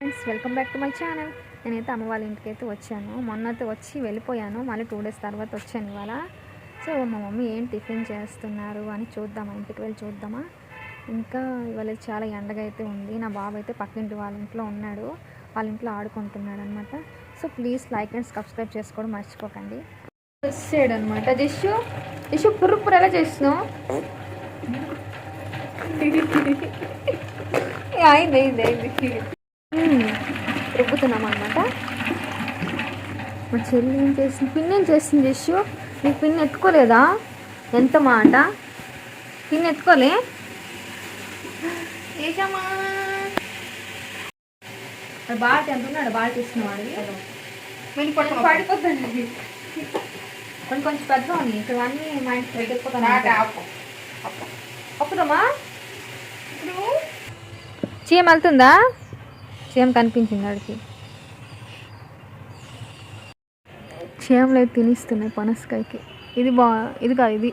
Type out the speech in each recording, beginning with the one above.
Friends welcome back to my channel నేనైతే అమ్మ వాళ్ళ ఇంటికి అయితే వచ్చాను. మొన్నైతే వచ్చి వెళ్ళిపోయాను. మళ్ళీ టూ డేస్ తర్వాత వచ్చాను ఇవాళ. సో మా మమ్మీ ఏం టిఫిన్ చేస్తున్నారు అని చూద్దామా? ఇంటికి వెళ్ళి చూద్దామా? ఇంకా ఇవాళ చాలా ఎండగా అయితే ఉంది. నా బాబు అయితే పక్కింటి వాళ్ళ ఇంట్లో ఉన్నాడు. వాళ్ళ ఇంట్లో ఆడుకుంటున్నాడు అనమాట so please like and subscribe చేసుకోవడం మర్చిపోకండి. వచ్చాడు అనమాట జస్సు పుర్రు పుర్రు ఎలా చేస్తున్నావు? అయింది అయింది అయింది మ్మ్. రుబ్బుతున్నాం అనమాట మా చెల్లి ఏం చేసింది? పిన్ ఏం చేసింది జస్సు నీకు పిన్ ఎత్తుకోలేదా? ఎంత మాట? పిన్ ఎత్తుకోలే? ఏషమ్మా. బాగా ఎంత ఉన్నాడు? బాగా తీసుకున్నాడు పడిపోతుంది కొంచెం కొంచెం పెద్ద ఉంది ఇక్కడ అన్నీ మా ఇంటి వెళ్ళిపోతాను చీమ వెళ్తుందా? చీమ కనిపించింది వాడికి విషయం లేదు తినిస్తున్నాయి పనసకాయకి. ఇది బా ఇది కాదు ఇది.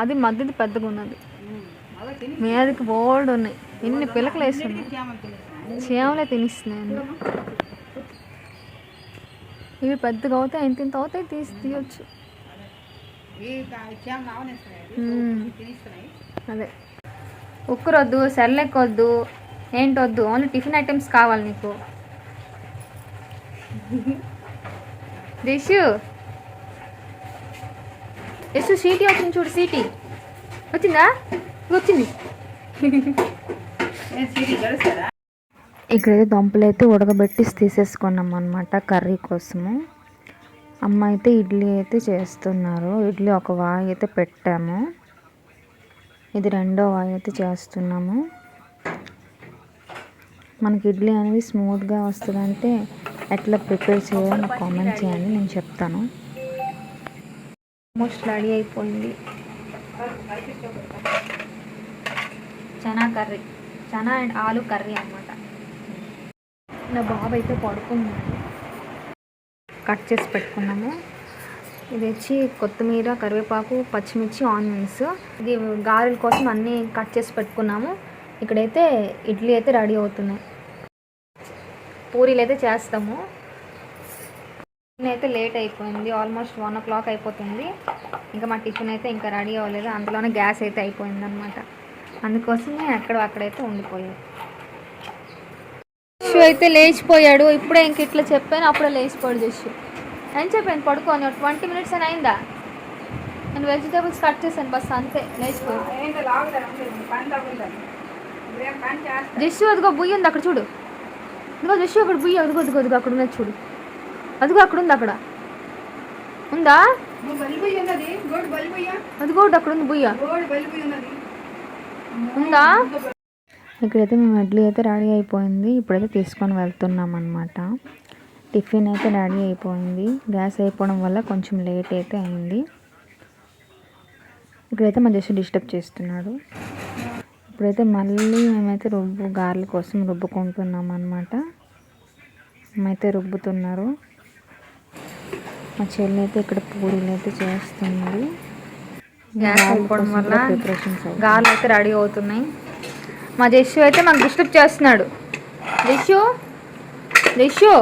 అది మధ్యది పెద్దగా ఉన్నది. మీదకి బోల్డ్ ఉన్నాయి. ఎన్ని పిలకలు వేస్తున్నాయి. చేమలే తినిస్తున్నాయి అన్ని. ఇవి పెద్దగా అవుతాయి ఇంత ఇంత అవుతాయి తీసి తీయొచ్చు. అదే. ఉక్కురొద్దు సెర్లెక్కొద్దు ఏంటొద్దు ఓన్లీ టిఫిన్ ఐటమ్స్ కావాలి నీకు. దిషు యశు సీటీ వచ్చింది చూడు సీటీ. వచ్చిందా? వచ్చింది. ఇక్కడైతే దుంపలు అయితే ఉడకబెట్టి తీసేసుకున్నాం అనమాట కర్రీ కోసము. అమ్మ అయితే ఇడ్లీ అయితే చేస్తున్నారు. ఇడ్లీ ఒక వాయి అయితే పెట్టాము. ఇది రెండో వాయి అయితే చేస్తున్నాము. మనకి ఇడ్లీ అనేది స్మూత్గా వస్తుందంటే ఎట్లా ప్రిపేర్ చేయాలో నాకు కామెంట్ చేయండి నేను చెప్తాను. ఆల్మోస్ట్ రెడీ అయిపోయింది. Chana curry chana and aloo curry అన్నమాట. నా బాబు అయితే పడుకున్నాడు కట్ చేసి పెట్టుకున్నాము. ఇది వచ్చి కొత్తిమీర కరివేపాకు పచ్చిమిర్చి ఆనియన్స్. ఇది గారెల కోసం అన్నీ కట్ చేసి పెట్టుకున్నాము. ఇక్కడైతే ఇడ్లీ అయితే రెడీ అవుతున్నాయి. పూరీలు అయితే చేస్తాము. టిఫిన్ అయితే లేట్ అయిపోయింది. ఆల్మోస్ట్ వన్ ఓ క్లాక్ అయిపోతుంది. ఇంకా మా టిఫిన్ అయితే ఇంకా రెడీ అవ్వలేదు. అందులోనే గ్యాస్ అయితే అయిపోయింది అనమాట అందుకోసమే అక్కడ అక్కడైతే ఉండిపోయాయి జస్సు అయితే లేచిపోయాడు. ఇప్పుడే ఇంక ఇట్లా చెప్పాను. అప్పుడే లేచిపోయాడు జస్సు ఏం చెప్పాను? పడుకోని ట్వంటీ మినిట్స్ అని అయిందా? నేను వెజిటేబుల్స్ కట్ చేశాను. బస్ అంతే. లేచిపోయాడు జస్సు అదిగో బుయ్యి ఉంది. అక్కడ చూడు. ఇదిగో జస్సు అక్కడ బుయ్యి అదిగో అదిగో అదిగో అక్కడ ఉన్నది చూడు. అదిగో అక్కడ ఉంది అక్కడ. ఉందా? అదిగో అక్కడ ఉంది బుయ్య ఉందా? ఇక్కడైతే మేము ఇడ్లీ అయితే రెడీ అయిపోయింది. ఇప్పుడైతే తీసుకొని వెళ్తున్నాం అనమాట టిఫిన్ అయితే రెడీ అయిపోయింది. గ్యాస్ అయిపోవడం వల్ల కొంచెం లేట్ అయితే అయింది. ఇక్కడైతే మా జస్ట్ డిస్టర్బ్ చేస్తున్నాడు. ఇప్పుడైతే మళ్ళీ మేమైతే రుబ్బు గారెల కోసం రుబ్బుకుంటున్నాం అనమాట మేమైతే రుబ్బుతున్నారు. మా చెల్లి అయితే ఇక్కడ పూరీలు అయితే చేస్తుంది. గ్యాస్ అయిపోవడం వల్ల గారెలు అయితే రెడీ అవుతున్నాయి. మా జస్సు అయితే మాకు డిస్టర్బ్ చేస్తున్నాడు. జస్సు జస్సు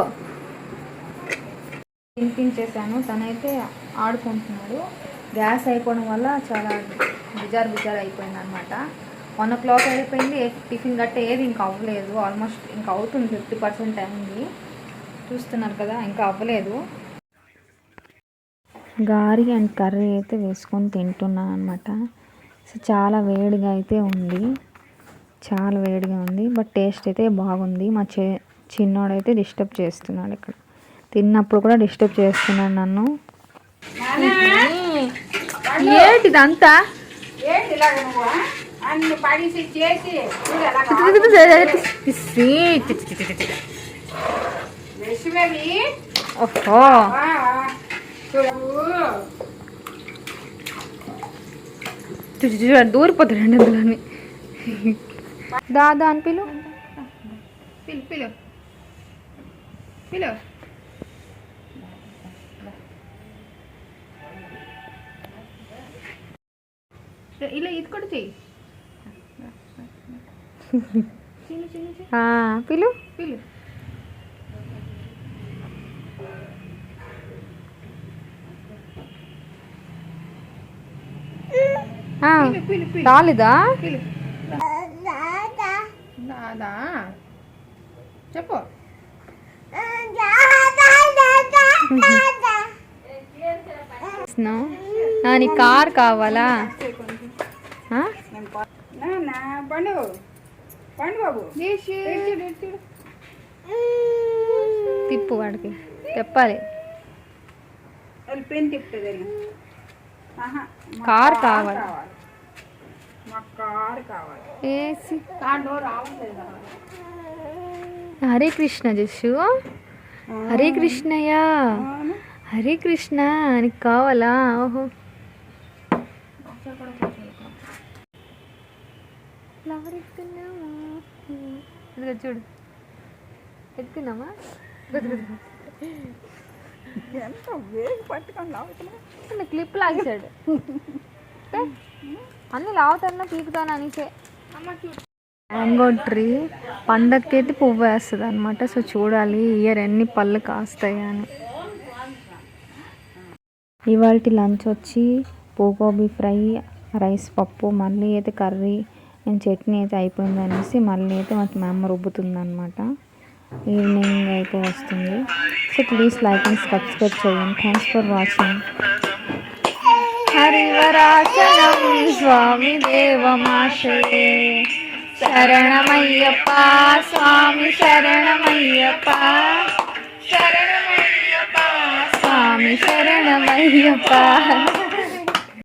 తినిపించేసాను తనైతే ఆడుకుంటున్నాడు. గ్యాస్ అయిపోవడం వల్ల చాలా బిజార్ బిజార్ అయిపోయింది అనమాట వన్ ఓ క్లాక్ అయిపోయింది టిఫిన్ గట్ట ఏది ఇంకా అవ్వలేదు ఆల్మోస్ట్ ఇంకా అవుతుంది ఫిఫ్టీ పర్సెంట్ అయింది చూస్తున్నారు కదా ఇంకా అవ్వలేదు. గారి అండ్ కర్రీ అయితే వేసుకొని తింటున్నాను అనమాట సో చాలా వేడిగా అయితే ఉంది. చాలా వేడిగా ఉంది బట్ టేస్ట్ అయితే బాగుంది. మా చి చిన్నోడైతే డిస్టర్బ్ చేస్తున్నాడు ఇక్కడ. తిన్నప్పుడు కూడా డిస్టర్బ్ చేస్తున్నాడు నన్ను. ఏంటిది అంతా అన్ని పడిసి చేసి విషమేమి ఓహో చూడు. చూసి చూసి దూరిపోతాడు అండి అందులోని దాదా అని పిలు. పిలు పిలు. పిలు. ఇలా ఇది కూడా చెయ్యి. పిలు. పిలు. రాలేదా? దాదా చెప్పు. నీ కార్ కావాలా? ఆ? పండు బాబు. తిప్పు వాడికి. పెన్ తిప్పుతుంది మా కార్ కావాలి. మా కార్ కావాలి. ఏసి. దాంట్లో రావట్లేదు హరే కృష్ణ జస్సు హరే కృష్ణయ్య. హరే కృష్ణ నీకు కావాలా? ఓహో. ఫ్లవర్ ఎత్తున్నామా ఇదిగో చూడు. ఎత్తున్నామా ఎంత వేగ పట్టుకొని లాగుతున్నా క్లిప్ లాగేశాడు? అన్ని లావుతానా పీకుతాను అనేసే మ్యాంగో ట్రీ పండక్కైతే పువ్వు వేస్తుంది అనమాట సో చూడాలి ఇయర్ ఎన్ని పళ్ళు కాస్తాయి అని ఇవాళ లంచ్ వచ్చి పూగోబీ ఫ్రై రైస్ పప్పు మళ్ళీ అయితే కర్రీ నేను చట్నీ అయితే అయిపోయింది అనేసి మళ్ళీ అయితే మాకు మా అమ్మ రుబ్బుతుంది అనమాట ఈవినింగ్ అయితే వస్తుంది. So please like and subscribe చేయండి. థ్యాంక్స్ ఫర్ వాచింగ్ హరివరాచనం స్వామి దేవమాశయే శరణమయ్యప్ప స్వామి శరణమయ్యప్ప. శరణమయ్యప్ప స్వామి శరణమయ్యప్ప.